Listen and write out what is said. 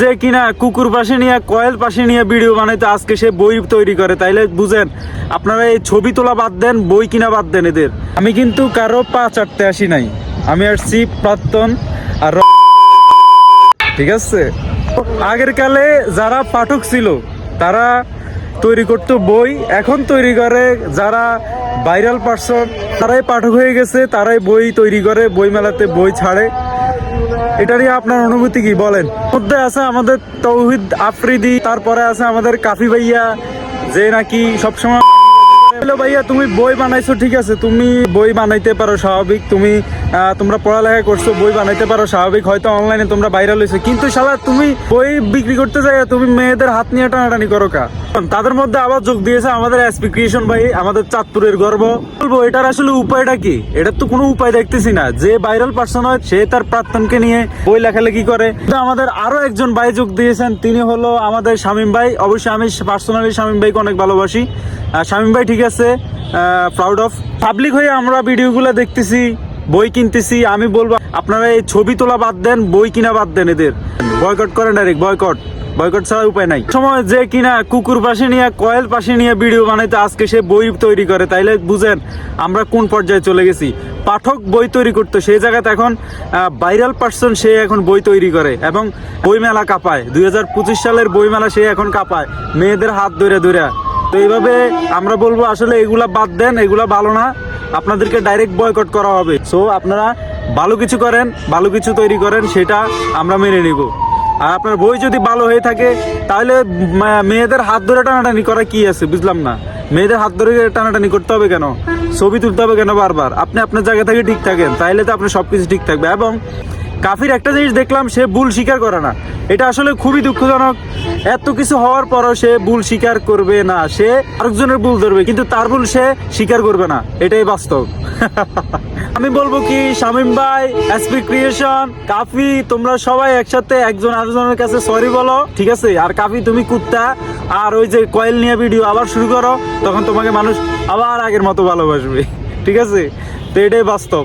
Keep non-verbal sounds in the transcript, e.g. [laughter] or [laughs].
যে কিনা কুকুর পাশে নিয়ে, কয়েল পাশে নিয়ে ভিডিও বানাইতে আজকে সে বই তৈরি করে। তাইলে বুঝেন, আপনারা এই ছবি তোলা বাদ দেন, বই কিনা বাদ দেন এদের। আমি কিন্তু কারও পা চাটতে আসি নাই। আমি আসছি প্রাক্তন আর ঠিক আছে? আগের কালে যারা পাঠক ছিল, তারা তৈরি করতো বই। এখন তৈরি করে যারা ভাইরাল পার্সন তারাই পাঠক হয়ে গেছে, তারাই বই তৈরি করে বই মেলাতে বই ছাড়ে। এটা নিয়ে আপনার অনুভূতি কি? বলেন। মধ্যে আছে আমাদের তৌহিদ আফ্রিদি, তারপরে আছে আমাদের কাফি ভাইয়া, যে নাকি সবসময় হ্যালো ভাইয়া, তুমি বই বানাইছো, ঠিক আছে? তুমি বই বানাইতে পারো স্বাভাবিক, তুমি তোমরা পড়ালেখা করছ, বই বানাইতে পারো স্বাভাবিক, হয়তো অনলাইনে তোমরা ভাইরাল হয়েছো। কিন্তু শালা, তুমি বই বিক্রি করতে যাই তুমি মেয়েদের হাত নিয়ে টানাটানি করো কা? তাদের মধ্যে আবার যোগ দিয়েছে আমাদের এসপি ক্রিয়েশন ভাই, আমাদের চাঁদপুরের গর্ব। বলব, এটার আসলে উপায়টা কি? এটার তো কোনো উপায় দেখতেছি না। যে ভাইরাল পার্সন হয়, সে তার প্রাক্তনকে নিয়ে বই লেখালেখি করে। আমাদের আরও একজন ভাই যোগ দিয়েছেন, তিনি হলো আমাদের শামীম ভাই। অবশ্যই আমি পার্সোনালি শামীম ভাইকে অনেক ভালোবাসি। শামীম ভাই ঠিক আছে প্রাউড অফ পাবলিক হয়ে আমরা ভিডিওগুলো দেখতেছি, বই কিনতেছি, আমি বলব, আপনারা এই ছবি তোলা বাদ দেন, বই কিনা বাদ দেন এদের। বয়কট করেন ডাইরেক্ট বয়কট বয়কট ছাড়া উপায় নাই। সময় যে কিনা কুকুর পাশে নিয়ে, কয়েল পাশে নিয়ে ভিডিও বানাইতে আজকে সে বই তৈরি করে। তাইলে বুঝেন, আমরা কোন পর্যায়ে চলে গেছি? পাঠক বই তৈরি করতো, সেই জায়গাতে এখন ভাইরাল পার্সন সে এখন বই তৈরি করে এবং বই মেলা কাঁপায়। দুই হাজার পঁচিশ সালের বই মেলা সে এখন কাঁপায়, মেয়েদের হাত ধরে ধরে। তো এইভাবে আমরা বলব, আসলে এগুলা বাদ দেন, এগুলা ভালো না। আপনাদেরকে ডাইরেক্ট বয়কট করা হবে। সো আপনারা ভালো কিছু করেন, ভালো কিছু তৈরি করেন, সেটা আমরা মেনে নিব। আর আপনার বই যদি ভালো হয়ে থাকে, তাহলে মেয়েদের হাত ধরে টানাটানি করা কি আছে? বুঝলাম না। মেয়েদের হাত ধরে টানাটানি করতে হবে কেন? ছবি তুলতে হবে কেন বারবার? আপনি আপনার জায়গা থেকে ঠিক থাকেন তাহলে তো আপনার সবকিছু ঠিক থাকবে। এবং কাফির একটা জিনিস দেখলাম, সে ভুল স্বীকার করে না। এটা আসলে খুবই দুঃখজনক। এত কিছু হওয়ার পরও সে ভুল স্বীকার করবে না। সে আরেকজনের ভুল ধরবে, কিন্তু তার ভুল সে স্বীকার করবে না। এটাই বাস্তব। [laughs] আমি বলব কি, শামিম ভাই এসপি ক্রিয়েশন কাফি, তোমরা সবাই একসাথে একজন আরেকজনের কাছে সরি বলো, ঠিক আছে? আর কাফি, তুমি কুত্তা, আর ওই যে কয়েল নিয়ে ভিডিও আবার শুরু করো, তখন তোমাকে মানুষ আবার আগের মতো ভালোবাসবে। [laughs] ঠিক আছে? তো এটাই বাস্তব।